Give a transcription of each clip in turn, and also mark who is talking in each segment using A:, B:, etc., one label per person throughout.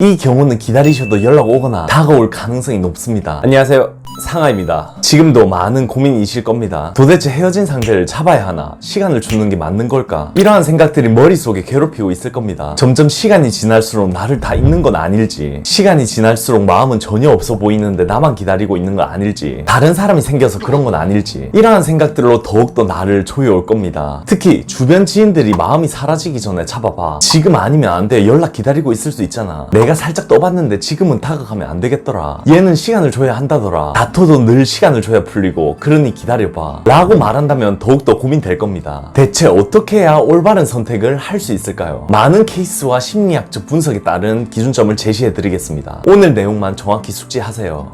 A: 이 경우는 기다리셔도 연락 오거나 다가올 가능성이 높습니다. 안녕하세요. 상아입니다. 지금도 많은 고민이실 겁니다. 도대체 헤어진 상대를 잡아야 하나? 시간을 주는 게 맞는 걸까? 이러한 생각들이 머릿속에 괴롭히고 있을 겁니다. 점점 시간이 지날수록 나를 다 잊는 건 아닐지, 시간이 지날수록 마음은 전혀 없어 보이는데 나만 기다리고 있는 건 아닐지, 다른 사람이 생겨서 그런 건 아닐지, 이러한 생각들로 더욱더 나를 조여올 겁니다. 특히 주변 지인들이 마음이 사라지기 전에 잡아봐. 지금 아니면 안 돼. 연락 기다리고 있을 수 있잖아. 내가 살짝 떠봤는데 지금은 다가가면 안 되겠더라. 얘는 시간을 줘야 한다더라. 다 퉈도 늘 시간을 줘야 풀리고 그러니 기다려봐. 라고 말한다면 더욱더 고민될 겁니다. 대체 어떻게 해야 올바른 선택을 할 수 있을까요? 많은 케이스와 심리학적 분석에 따른 기준점을 제시해 드리겠습니다. 오늘 내용만 정확히 숙지하세요.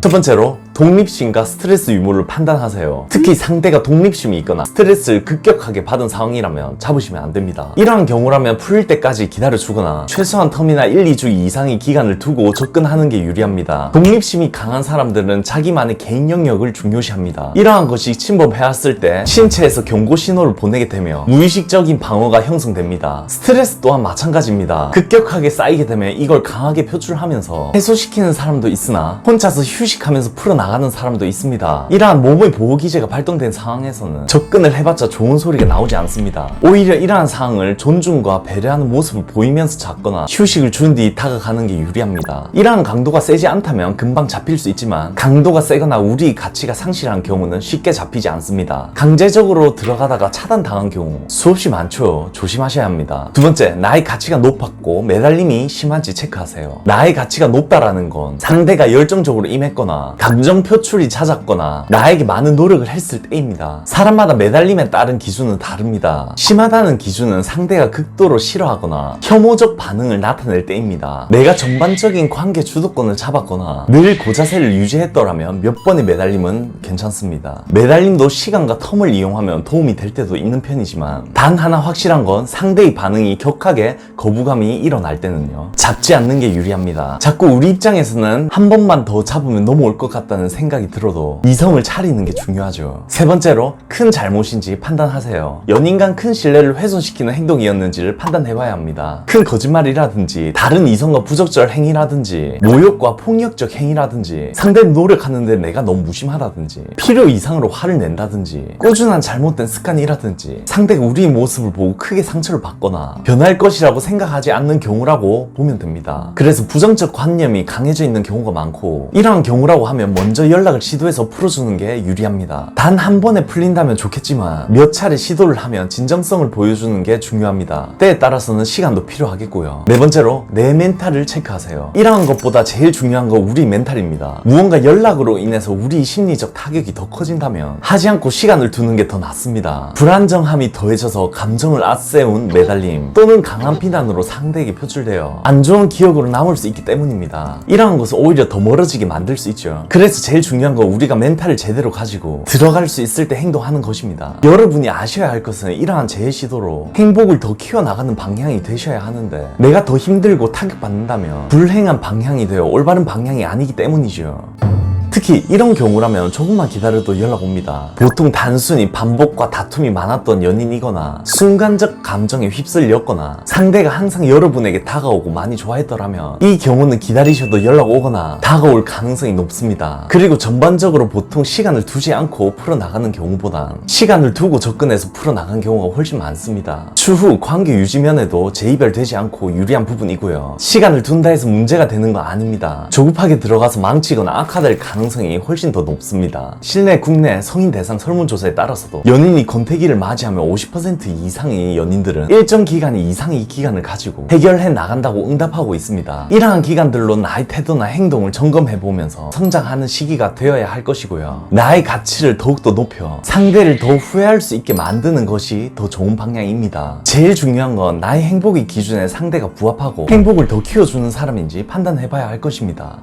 A: 첫 번째로 독립심과 스트레스 유무를 판단하세요. 특히 상대가 독립심이 있거나 스트레스를 급격하게 받은 상황이라면 잡으시면 안 됩니다. 이러한 경우라면 풀릴 때까지 기다려주거나 최소한 텀이나 1, 2주 이상의 기간을 두고 접근하는 게 유리합니다. 독립심이 강한 사람들은 자기만의 개인 영역을 중요시합니다. 이러한 것이 침범해왔을 때 신체에서 경고 신호를 보내게 되며 무의식적인 방어가 형성됩니다. 스트레스 또한 마찬가지입니다. 급격하게 쌓이게 되면 이걸 강하게 표출하면서 해소시키는 사람도 있으나 혼자서 휴식하면서 풀어나 가는 사람도 있습니다. 이러한 몸의 보호 기제가 발동된 상황에서는 접근을 해봤자 좋은 소리가 나오지 않습니다. 오히려 이러한 상황을 존중과 배려하는 모습을 보이면서 잡거나 휴식을 준 뒤 다가가는 게 유리합니다. 이러한 강도가 세지 않다면 금방 잡힐 수 있지만 강도가 세거나 우리 가치가 상실한 경우는 쉽게 잡히지 않습니다. 강제적으로 들어가다가 차단당한 경우 수없이 많죠. 조심하셔야 합니다. 두 번째, 나의 가치가 높았고 매달림이 심한지 체크하세요. 나의 가치가 높다라는 건 상대가 열정적으로 임했거나 감정 표출이 잦았거나 나에게 많은 노력을 했을 때입니다. 사람마다 매달림에 따른 기준은 다릅니다. 심하다는 기준은 상대가 극도로 싫어하거나 혐오적 반응을 나타낼 때입니다. 내가 전반적인 관계 주도권을 잡았거나 늘 고자세를 유지했더라면 몇 번의 매달림은 괜찮습니다. 매달림도 시간과 텀을 이용하면 도움이 될 때도 있는 편이지만 단 하나 확실한 건 상대의 반응이 격하게 거부감이 일어날 때는요. 잡지 않는 게 유리합니다. 자꾸 우리 입장에서는 한 번만 더 잡으면 넘어올 것 같다는 생각이 들어도 이성을 차리는 게 중요하죠. 세 번째로 큰 잘못인지 판단하세요. 연인 간 큰 신뢰를 훼손시키는 행동이었는지를 판단해봐야 합니다. 큰 거짓말이라든지 다른 이성과 부적절 행위라든지 모욕과 폭력적 행위라든지 상대는 노력하는데 내가 너무 무심하다든지 필요 이상으로 화를 낸다든지 꾸준한 잘못된 습관이라든지 상대가 우리의 모습을 보고 크게 상처를 받거나 변할 것이라고 생각하지 않는 경우라고 보면 됩니다. 그래서 부정적 관념이 강해져 있는 경우가 많고 이러한 경우라고 하면 먼저 연락을 시도해서 풀어주는 게 유리합니다. 단 한 번에 풀린다면 좋겠지만 몇 차례 시도를 하면 진정성을 보여주는 게 중요합니다. 때에 따라서는 시간도 필요하겠고요. 네 번째로 내 멘탈을 체크하세요. 이러한 것보다 제일 중요한 건 우리 멘탈입니다. 무언가 연락으로 인해서 우리 심리적 타격이 더 커진다면 하지 않고 시간을 두는 게 더 낫습니다. 불안정함이 더해져서 감정을 앞세운 매달림 또는 강한 비난으로 상대에게 표출되어 안 좋은 기억으로 남을 수 있기 때문입니다. 이러한 것은 오히려 더 멀어지게 만들 수 있죠. 그래서 제일 중요한 건 우리가 멘탈을 제대로 가지고 들어갈 수 있을 때 행동하는 것입니다. 여러분이 아셔야 할 것은 이러한 재해 시도로 행복을 더 키워나가는 방향이 되셔야 하는데 내가 더 힘들고 타격받는다면 불행한 방향이 되어 올바른 방향이 아니기 때문이죠. 특히 이런 경우라면 조금만 기다려도 연락 옵니다. 보통 단순히 반복과 다툼이 많았던 연인이거나 순간적 감정에 휩쓸렸거나 상대가 항상 여러분에게 다가오고 많이 좋아했더라면 이 경우는 기다리셔도 연락 오거나 다가올 가능성이 높습니다. 그리고 전반적으로 보통 시간을 두지 않고 풀어나가는 경우보단 시간을 두고 접근해서 풀어나간 경우가 훨씬 많습니다. 추후 관계 유지면에도 재이별되지 않고 유리한 부분이고요. 시간을 둔다 해서 문제가 되는 건 아닙니다. 조급하게 들어가서 망치거나 악화될 가능성이 훨씬 더 높습니다. 실내 국내 성인 대상 설문조사에 따라서도 연인이 권태기를 맞이하면 50% 이상의 연인들은 일정 기간 이상의 기간을 가지고 해결해 나간다고 응답하고 있습니다. 이러한 기간들로 나의 태도나 행동을 점검해 보면서 성장하는 시기가 되어야 할 것이고요. 나의 가치를 더욱더 높여 상대를 더 후회할 수 있게 만드는 것이 더 좋은 방향입니다. 제일 중요한 건 나의 행복의 기준에 상대가 부합하고 행복을 더 키워주는 사람인지 판단해 봐야 할 것입니다.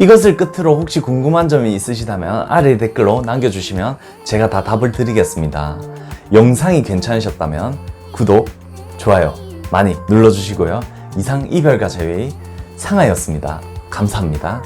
A: 이것을 끝으로 혹시 궁금한 점이 있으시다면 아래 댓글로 남겨주시면 제가 다 답을 드리겠습니다. 영상이 괜찮으셨다면 구독, 좋아요 많이 눌러주시고요. 이상 이별가 제외 상하였습니다. 감사합니다.